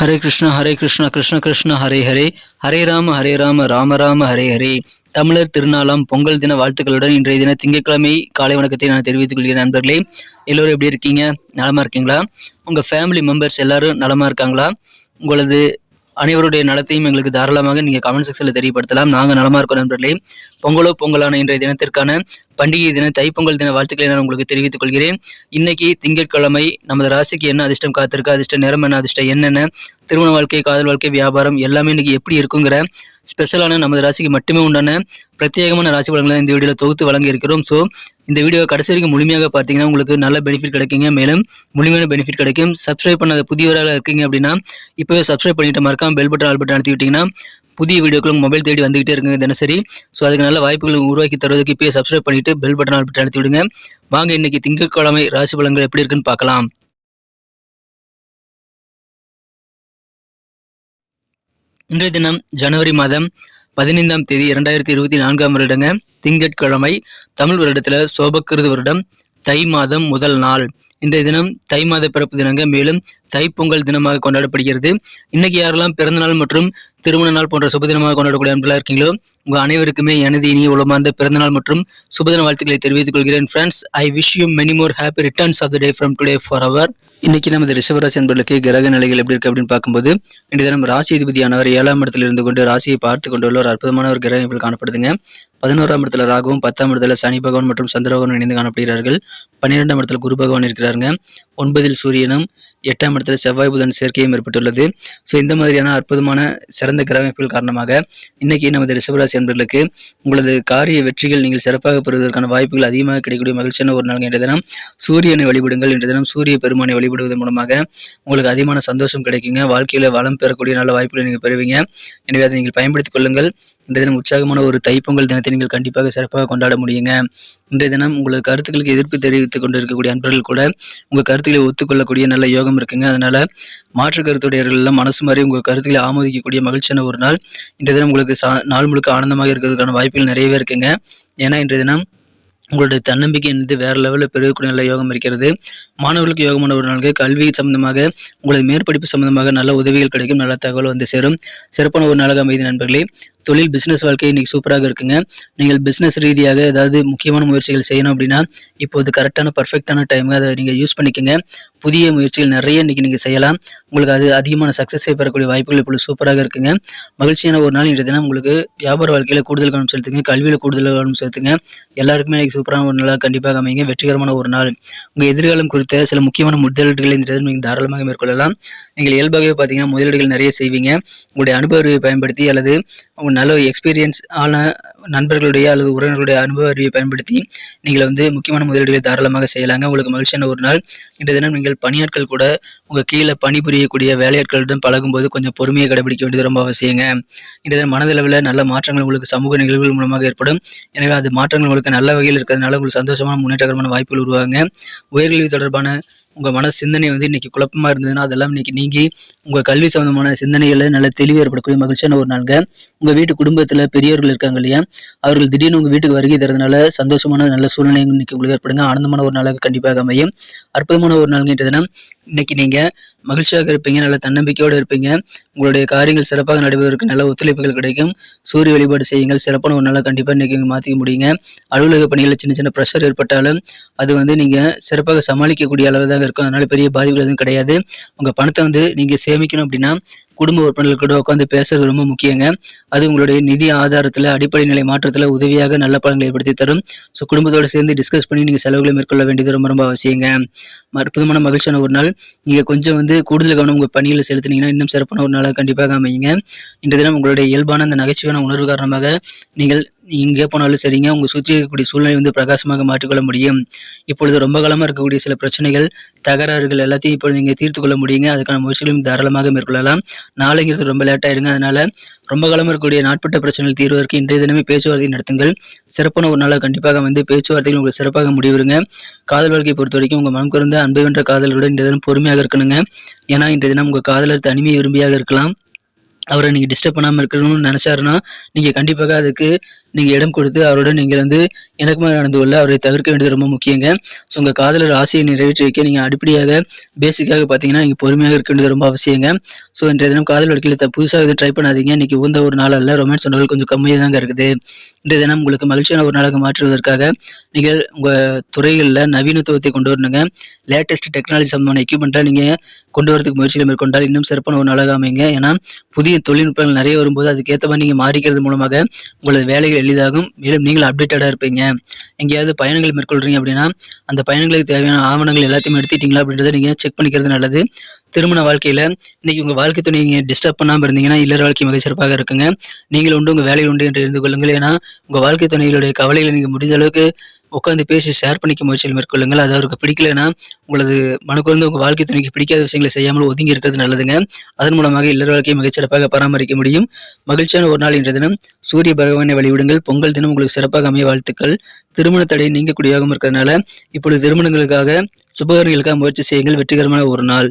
ஹரே கிருஷ்ணா ஹரே கிருஷ்ணா கிருஷ்ண கிருஷ்ண ஹரே ஹரே. ஹரே ராம ஹரே ராம ராம ராம ஹரே ஹரே. தமிழர் திருநாளாம் பொங்கல் தின வாழ்த்துக்களுடன் இன்றைய தின திங்கட்கிழமை காலை வணக்கத்தை நான் தெரிவித்துக் கொள்கிறேன் நண்பர்களே. எல்லோரும் எப்படி இருக்கீங்க? நலமா இருக்கீங்களா? உங்க ஃபேமிலி மெம்பர்ஸ் எல்லாரும் நலமா இருக்காங்களா? உங்களது அனைவருடைய நலத்தையும் எங்களுக்கு தாராளமாக நீங்கள் கமெண்ட் செக்ஷனில் தெரியப்படுத்தலாம். நாங்கள் நலமா இருக்கோம் நண்பர்களே. பொங்கலோ பொங்கலான இன்றைய தினத்திற்கான பண்டிகை தின தைப்பொங்கல் தின வாழ்த்துக்களை நான் உங்களுக்கு தெரிவித்துக் கொள்கிறேன். இன்னைக்கு திங்கட்கிழமை நமது ராசிக்கு என்ன அதிர்ஷ்டம் காத்திருக்கு? அதிர்ஷ்ட நேரம் என்ன? அதிர்ஷ்டம் என்னென்ன? திருமண வாழ்க்கை காதல் வாழ்க்கை வியாபாரம் எல்லாமே இன்னைக்கு எப்படி இருக்குங்கிற ஸ்பெஷலான நமது ராசிக்கு மட்டுமே உண்டான பிரத்யேகமான ராசி பலன்களை இந்த வீடியோவில் தொகுத்து வழங்கி இருக்கிறோம் ஸோ இந்த வீடியோ கடைசி வரைக்கும் முழுமையாக பார்த்தீங்கன்னா உங்களுக்கு நல்ல பெனிஃபிட் கிடைக்குங்க. மேலும் முழுமையான பெனிஃபிட் கிடைக்கும். சப்ஸ்கிரைப் பண்ணாத புதியவராக இருக்கீங்க அப்படின்னா இப்போவே சப்ஸ்கிரைப் பண்ணிட்டு மறக்காம பெல் பட்டன் ஆல் பட்டன் அழுத்தி விட்டீங்கன்னா புதிய வீடியோக்கள் மொபைல் தேடி வந்துகிட்டே இருக்குங்க தினசரி. ஸோ அதுக்கு நல்ல வாய்ப்புகள் உருவாக்கி தருவதற்கு இப்போயே சப்ஸ்கிரைப் பண்ணிட்டு பெல் பட்டன் ஆல் பட்டன் அழுத்தி விடுங்க. வாங்க இன்னைக்கு திங்கட்கிழமை ராசி பலன்கள் எப்படி இருக்குன்னு பார்க்கலாம். இன்றைய தினம் ஜனவரி மாதம் பதினைந்தாம் தேதி இரண்டாயிரத்தி இருபத்தி நான்காம் வருடங்க திங்கட்கிழமை தமிழ் வருடத்துல சோபக்கிருது வருடம் தை மாதம் முதல் நாள். இன்றைய தினம் தை மாத பிறப்பு தினங்க மேலும் தைப்பொங்கல் தினமாக கொண்டாடப்படுகிறது. இன்னைக்கு யாரெல்லாம் பிறந்த நாள் மற்றும் திருமண நாள் போன்ற சுப தினமாக கொண்டாடக்கூடிய அன்பர்களாக இருக்கீங்களோ உங்க அனைவருக்குமே எனது இனிய உலமார்ந்த பிறந்த நாள் மற்றும் சுபதின வாழ்த்துக்களை தெரிவித்துக் கொள்கிறேன். Friends I wish you many more happy returns of the day from today for அவர் இன்னைக்கு நமது ரிஷபராசி என்பர்களுக்கு கிரக நிலைகள் எப்படி இருக்கு அப்படின்னு பார்க்கும்போது இன்றைய தினம் ராசி அதிபதியானவர் ஏழாம் இடத்துல இருந்து கொண்டு ராசியை பார்த்து கொண்டுள்ள ஒரு அற்புதமான ஒரு கிரகம் இப்படி காணப்படுதுங்க. பதினோராம் இடத்துல ராகுவும் பத்தாம் இடத்துல சனி பகவான் மற்றும் சந்திர பகவான் இணைந்து காணப்படுகிறார்கள். பன்னிரெண்டாம் இடத்துல குரு பகவான் இருக்கிறாருங்க. ஒன்பதில் சூரியனும் எட்டாம் இடத்துல செவ்வாய் புதன் சேர்க்கையும் ஏற்பட்டுள்ளது. ஸோ இந்த மாதிரியான அற்புதமான சிறந்த கிரகமைப்புகள் காரணமாக இன்னைக்கு நமது ரிஷபராசி அன்பர்களுக்கு உங்களது காரிய வெற்றிகள் நீங்கள் சிறப்பாக பெறுவதற்கான வாய்ப்புகள் அதிகமாக கிடைக்கக்கூடிய மகிழ்ச்சியான ஒரு நாள் என்ற தினம். சூரியனை வழிபடுங்கள் என்ற தினம். சூரிய பெருமானை வழிபடுவதன் மூலமாக உங்களுக்கு அதிகமான சந்தோஷம் கிடைக்குங்க. வாழ்க்கையில் வளம் பெறக்கூடிய நல்ல வாய்ப்புகளை நீங்கள் பெறுவீங்க. எனவே அதை நீங்கள் பயன்படுத்திக் கொள்ளுங்கள். இன்றைய தினம் உற்சாகமான ஒரு தைப்பொங்கல் தினத்தை நீங்கள் கண்டிப்பாக சிறப்பாக கொண்டாட முடியுங்க. இன்றைய தினம் உங்களது கருத்துக்களுக்கு எதிர்ப்பு தெரிவித்துக் கொண்டு இருக்கக்கூடிய அன்பர்கள் கூட உங்கள் கருத்துக்களை ஒத்துக்கொள்ளக்கூடிய நல்ல யோகம் இருக்குங்க. அதனால மாற்று கருத்துடையர்கள் எல்லாம் மனசு மாதிரி உங்கள் கருத்துக்களை ஆமோதிக்கக்கூடிய மகிழ்ச்சியான ஒரு நாள். இன்றைய தினம் உங்களுக்கு சா- நாள் முழுக்க ஆனந்தமாக இருக்கிறதுக்கான வாய்ப்புகள் நிறையவே இருக்குங்க. ஏன்னா இன்றைய தினம் உங்களுடைய தன்னம்பிக்கை என்பது வேற லெவலில் பெருகக்கூடிய நல்ல யோகம் இருக்கிறது. மாணவர்களுக்கு யோகமான ஒரு நாளுக்கு கல்வி சம்பந்தமாக உங்களது மேற்படிப்பு சம்பந்தமாக நல்ல உதவிகள் கிடைக்கும் நல்ல தகவல் வந்து சேரும். சிறப்பான ஒரு நாளாக அமைதி நண்பர்களே. தொழில் பிஸ்னஸ் வாழ்க்கை இன்றைக்கி சூப்பராக இருக்குங்க. நீங்கள் பிஸ்னஸ் ரீதியாக ஏதாவது முக்கியமான முயற்சிகள் செய்யணும் அப்படின்னா இப்போது கரெக்டான பர்ஃபெக்டான டைமுக்கு அதை நீங்கள் யூஸ் பண்ணிக்கோங்க. புதிய முயற்சிகள் நிறைய இன்றைக்கி நீங்கள் செய்யலாம். உங்களுக்கு அது அதிகமான சக்ஸஸை பெறக்கூடிய வாய்ப்புகள் இப்பொழுது சூப்பராக இருக்குங்க. மகிழ்ச்சியான ஒரு நாள் இன்றைய தினம் உங்களுக்கு வியாபார வாழ்க்கையில் கூடுதல் கவனம் செலுத்துங்க. கல்வியில் கூடுதல் கவனம் செலுத்துங்க. எல்லாருக்குமே இன்றைக்கி சூப்பரான ஒரு நாளாக கண்டிப்பாக அமைங்க வெற்றிகரமான ஒரு நாள். உங்கள் எதிர்காலம் குறித்த சில முக்கியமான முதலீடுகளை இன்றைய தினம் நீங்கள் தாராளமாக மேற்கொள்ளலாம். நீங்கள் இயல்பாகவே பார்த்தீங்கன்னா முதலீடுகள் நிறைய செய்வீங்க. உங்களுடைய அனுபவ அறிவை பயன்படுத்தி அல்லது உங்கள் நல்ல எக்ஸ்பீரியன்ஸ் ஆன நண்பர்களுடைய அல்லது உறவினர்களுடைய அனுபவ அறிவை பயன்படுத்தி நீங்கள் வந்து முக்கியமான முதலீடுகளை தாராளமாக செய்யலாங்க. உங்களுக்கு மகிழ்ச்சியான ஒரு நாள். இன்றைய தினம் நீங்கள் பணியாட்கள் கூட உங்கள் கீழே பணிபுரியக்கூடிய வேலையாட்களிடம் பழகும்போது கொஞ்சம் பொறுமையை கடைபிடிக்க வேண்டியது ரொம்ப அவசியங்க. இன்றைய தினம் மனதளவில் நல்ல மாற்றங்கள் உங்களுக்கு சமூக நிகழ்வுகள் மூலமாக ஏற்படும். எனவே அது மாற்றங்கள் உங்களுக்கு நல்ல வகையில் இருக்கிறதுனால உங்களுக்கு சந்தோஷமான முன்னேற்றகரமான வாய்ப்புகள் உருவாங்க உயர்கல்வி தொடர்பான உங்கள் மன சிந்தனை வந்து இன்னைக்கு குழப்பமாக இருந்ததுன்னா அதெல்லாம் இன்னைக்கு நீங்கி உங்கள் கல்வி சம்மந்தமான சிந்தனைகளை நல்ல தெளிவு ஏற்படக்கூடிய மகிழ்ச்சியான ஒரு நாளுங்க. உங்கள் வீட்டு குடும்பத்தில் பெரியவர்கள் இருக்காங்க இல்லையா? அவர்கள் திடீர்னு உங்கள் வீட்டுக்கு வருகை தரதுனால சந்தோஷமான நல்ல சூழ்நிலை இன்னைக்கு உங்களுக்கு ஏற்படுங்க. ஆனந்தமான ஒரு நாளாக கண்டிப்பாக அமையும். அற்புதமான ஒரு நாளுங்க தினம். இன்னைக்கு நீங்கள் மகிழ்ச்சியாக இருப்பீங்க நல்ல தன்னம்பிக்கையோடு இருப்பீங்க. உங்களுடைய காரியங்கள் சிறப்பாக நடைபெறுவதற்கு நல்ல ஒத்துழைப்புகள் கிடைக்கும். சூரிய வழிபாடு செய்யுங்கள் சிறப்பான ஒரு நாளாக கண்டிப்பாக இன்னைக்கு மாற்றிக்க முடியுங்க. அலுவலக பணிகளில் சின்ன சின்ன ப்ரெஷர் ஏற்பட்டாலும் அது வந்து நீங்கள் சிறப்பாக சமாளிக்கக்கூடிய அளவு தான் இருக்கும். அதனால பெரிய பாதிப்புகள் எதுவும் கிடையாது. உங்கள் பணத்தை வந்து நீங்கள் சேமிக்கணும் அப்படின்னா குடும்ப உறுப்பினர்கள் கூட உட்காந்து பேசுறது ரொம்ப முக்கியங்க. அது உங்களுடைய நிதி ஆதாரத்தில் அடிப்படை நிலை மாற்றத்தில் உதவியாக நல்ல பலன்களை ஏற்படுத்தி தரும். ஸோ குடும்பத்தோடு சேர்ந்து டிஸ்கஸ் பண்ணி நீங்கள் செலவுகளை மேற்கொள்ள வேண்டியது ரொம்ப ரொம்ப அவசியங்க. அற்புதமான மகிழ்ச்சியான ஒரு நாள். நீங்கள் கொஞ்சம் வந்து கூடுதல் கவனம் உங்கள் பணியில் செலுத்தினீங்கன்னா இன்னும் சிறப்பான ஒரு நாளாக கண்டிப்பாக அமையுங்க. இன்றைய தினம் உங்களுடைய இயல்பான அந்த நகைச்சுவையான உணர்வு காரணமாக நீங்கள் எங்கே போனாலும் சரிங்க. உங்கள் சுற்றி இருக்கக்கூடிய சூழ்நிலை வந்து பிரகாசமாக மாற்றிக்கொள்ள முடியும். இப்பொழுது ரொம்ப காலமாக இருக்கக்கூடிய சில பிரச்சனைகள் தகராறுகள் எல்லாத்தையும் இப்பொழுது நீங்கள் தீர்த்து கொள்ள முடியுங்க. அதுக்கான முயற்சிகளையும் தாராளமாக மேற்கொள்ளலாம். நாளைங்கிறது ரொம்ப லேட் ஆயிருங்க அதனால ரொம்ப காலமாக இருக்கக்கூடிய நாட்பட்ட பிரச்சனைகள் தீர்வதற்கு இன்றைய தினமே பேச்சுவார்த்தை நடத்துங்கள். சிறப்பான ஒரு நாளாக கண்டிப்பாக வந்து பேச்சுவார்த்தைகள் உங்களுக்கு சிறப்பாக முடிவுறுங்க. காதல் வாழ்க்கையை பொறுத்த வரைக்கும் உங்கள் மனம் குறைந்த அன்பை வென்ற காதலோட இன்றைய தினம் பொறுமையாக இருக்கணுங்க. ஏன்னா இன்றைய தினம் உங்கள் காதலர் தனிமை விரும்பியாக இருக்கலாம். அவரை நீங்கள் டிஸ்டர்ப் பண்ணாமல் இருக்கணும்னு நினச்சாருன்னா நீங்கள் கண்டிப்பாக அதுக்கு நீங்கள் இடம் கொடுத்து அவரோட நீங்கள் வந்து இணக்கமாக நடந்து கொள்ள அவரை தவிர்க்க வேண்டியது ரொம்ப முக்கியங்க. ஸோ உங்கள் காதலர் ஆசையை நிறைவேற்றி வைக்க நீங்கள் அடிப்படையாக பேசிக்காக பார்த்தீங்கன்னா நீங்கள் பொறுமையாக இருக்க வேண்டியது ரொம்ப அவசியங்க. ஸோ இன்றைய தினம் காதல் வழக்கில் புதுசாக எதுவும் ட்ரை பண்ணாதீங்க. இன்னைக்கு உந்த ஒரு நாள் அல்ல. ரொமான்ஸ் உணவுகள் கொஞ்சம் கம்மியாக தாங்க இருக்குது. இன்றைய தினம் உங்களுக்கு மகிழ்ச்சியான ஒரு நாளாக மாற்றுவதற்காக நீங்கள் உங்கள் துறைகளில் நவீனத்துவத்தை கொண்டு வரணுங்க. லேட்டஸ்ட் டெக்னாலஜி சம்பந்தமான எக்யூப்மெண்ட்டாக நீங்கள் கொண்டு வரதுக்கு முயற்சிகளை மேற்கொண்டால் இன்னும் சிறப்பான ஒரு நாளாக அமைங்க ஏன்னா புதிய தொழில்நுட்பங்கள் நிறைய வரும்போது அதுக்கேற்ற மாதிரி நீங்கள் மாறிக்கிறது மூலமாக உங்களது வேலைகள் எளிதாகும். மேலும் நீங்கள் அப்டேட்டடாக இருப்பீங்க. எங்கேயாவது பயணங்கள் மேற்கொள்கிறீங்க அப்படின்னா அந்த பயணங்களுக்கு தேவையான ஆவணங்கள் எல்லாத்தையும் எடுத்துட்டீங்களா அப்படின்றத நீங்கள் செக் பண்ணிக்கிறது நல்லது. திருமண வாழ்க்கையில் இன்றைக்கி உங்கள் வாழ்க்கை துணை நீங்கள் டிஸ்டர்ப் பண்ணாமல் இருந்தீங்கன்னா இல்லற வாழ்க்கை மிக சிறப்பாக இருக்குங்க. நீங்கள் உண்டு உங்கள் வேலையில் உண்டு என்று இருந்து கொள்ளுங்கள். ஏன்னா உங்கள் வாழ்க்கை துணைகளுடைய கவலைகளை நீங்கள் முடிந்த அளவுக்கு உட்காந்து பேசி ஷேர் பண்ணிக்க முயற்சியில் மேற்கொள்ளுங்கள். அது அவருக்கு பிடிக்கலைன்னா உங்களது மனக்கு வந்து உங்கள் வாழ்க்கை துணைக்கு பிடிக்காத விஷயங்களை செய்யாமல் ஒதுங்கி இருக்கிறது நல்லதுங்க. அதன் மூலமாக இல்லற வாழ்க்கையை மிகச்சிறப்பாக பராமரிக்க முடியும். மகிழ்ச்சியான ஒரு நாள் இன்றைய தினம். சூரிய பகவானை வழிவிடுங்கள். பொங்கல் தினம் உங்களுக்கு சிறப்பாக அமைய வாழ்த்துக்கள். திருமண தடை நீங்கக்கூடியதாகவும் இருக்கிறதுனால இப்பொழுது திருமணங்களுக்காக சுபகாரங்களுக்காக முயற்சி செய்யுங்கள். வெற்றிகரமான ஒரு நாள்.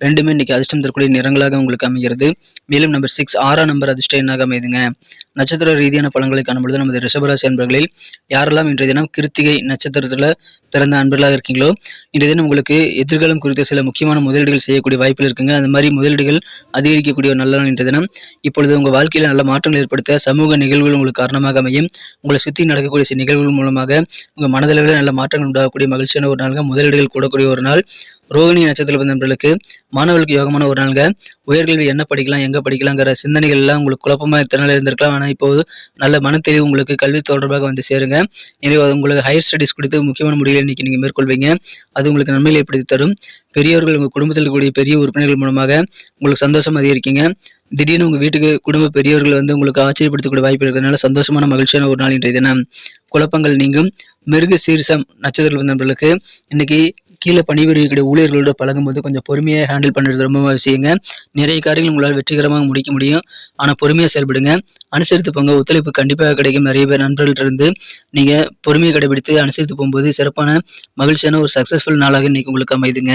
ரெண்டுமே இன்னைக்கு அதிர்ஷ்டம் தரக்கூடிய நிறங்களாக உங்களுக்கு அமைகிறது. மேலும் நம்பர் சிக்ஸ் ஆறாம் நம்பர் அதிர்ஷ்ட எண்ணாக அமைதுங்க? நட்சத்திர ரீதியான பலன்களை காணும்பொழுது நமது ரிஷபராசி அன்பர்களில் யாரெல்லாம் இன்றைய தினம் கிருத்திகை நட்சத்திரத்தில் பிறந்த அன்பர்களாக இருக்கீங்களோ இன்றைய தினம் உங்களுக்கு எதிர்காலம் குறித்த சில முக்கியமான முதலீடுகள் செய்யக்கூடிய வாய்ப்பில் இருக்குங்க. அந்த மாதிரி முதலீடுகள் அதிகரிக்கக்கூடிய ஒரு நல்ல நாள் இன்றைய தினம். இப்பொழுது உங்கள் வாழ்க்கையில் நல்ல மாற்றங்கள் ஏற்படுத்த சமூக நிகழ்வுகள் உங்களுக்கு காரணமாக அமையும். உங்களை சுற்றி நடக்கக்கூடிய சில நிகழ்வுகள் மூலமாக உங்கள் மனதளவில் நல்ல மாற்றங்கள் உண்டாகக்கூடிய மகிழ்ச்சியான ஒரு நாளுங்க. முதலீடுகள் கூடக்கூடிய ஒரு நாள். ரோகிணி நட்சத்திர நண்பர்களுக்கு மாணவர்களுக்கு யோகமான ஒரு நாளுங்க. உயர்கல்வி என்ன படிக்கலாம் எங்கே படிக்கலாங்கிற சிந்தனைகள் எல்லாம் உங்களுக்கு குழப்பமாக இத்தனை இருந்திருக்கலாம் ஆனால் இப்போது நல்ல மனத்தெளிவு உங்களுக்கு கல்வி தொடர்பாக வந்து சேருங்க. எனவே உங்களுக்கு ஹையர் ஸ்டடீஸ் குறித்து முக்கியமான முடிவுகளை இன்றைக்கி நீங்கள் மேற்கொள்வீங்க. அது உங்களுக்கு நன்மைகளை ஏற்படுத்தி தரும்? பெரியவர்கள் உங்கள் குடும்பத்தில் இருக்கக்கூடிய பெரிய உறுப்பினர்கள் மூலமாக உங்களுக்கு சந்தோஷம் அதிகரிக்கீங்க. திடீர்னு உங்கள் வீட்டுக்கு குடும்ப பெரியவர்கள் வந்து உங்களுக்கு ஆச்சரியப்படுத்தக்கூடிய வாய்ப்பு இருக்கிறதுனால சந்தோஷமான மகிழ்ச்சியான ஒரு நாள் இன்றைய தினம். குழப்பங்கள் நீங்கும். மிருக சீரிசம் நட்சத்திர நண்பர்களுக்கு இன்னைக்கு கீழே பணிபுரியக்கூடிய ஊழியர்களோட பழகும்போது கொஞ்சம் பொறுமையாக ஹேண்டில் பண்ணுறது ரொம்ப அவசியங்க. நிறைய காரியங்கள் உங்களால் வெற்றிகரமாக முடிக்க முடியும். ஆனால் பொறுமையாக செயல்படுங்க. அனுசரித்து போங்க ஒத்துழைப்பு கண்டிப்பாக கிடைக்கும். நிறைய பேர் நண்பர்கள்ட்டிருந்து நீங்கள் பொறுமையை கடைபிடித்து அனுசரித்து போகும்போது சிறப்பான மகிழ்ச்சியான ஒரு சக்ஸஸ்ஃபுல் நாளாக இன்றைக்கி உங்களுக்கு அமைதுங்க.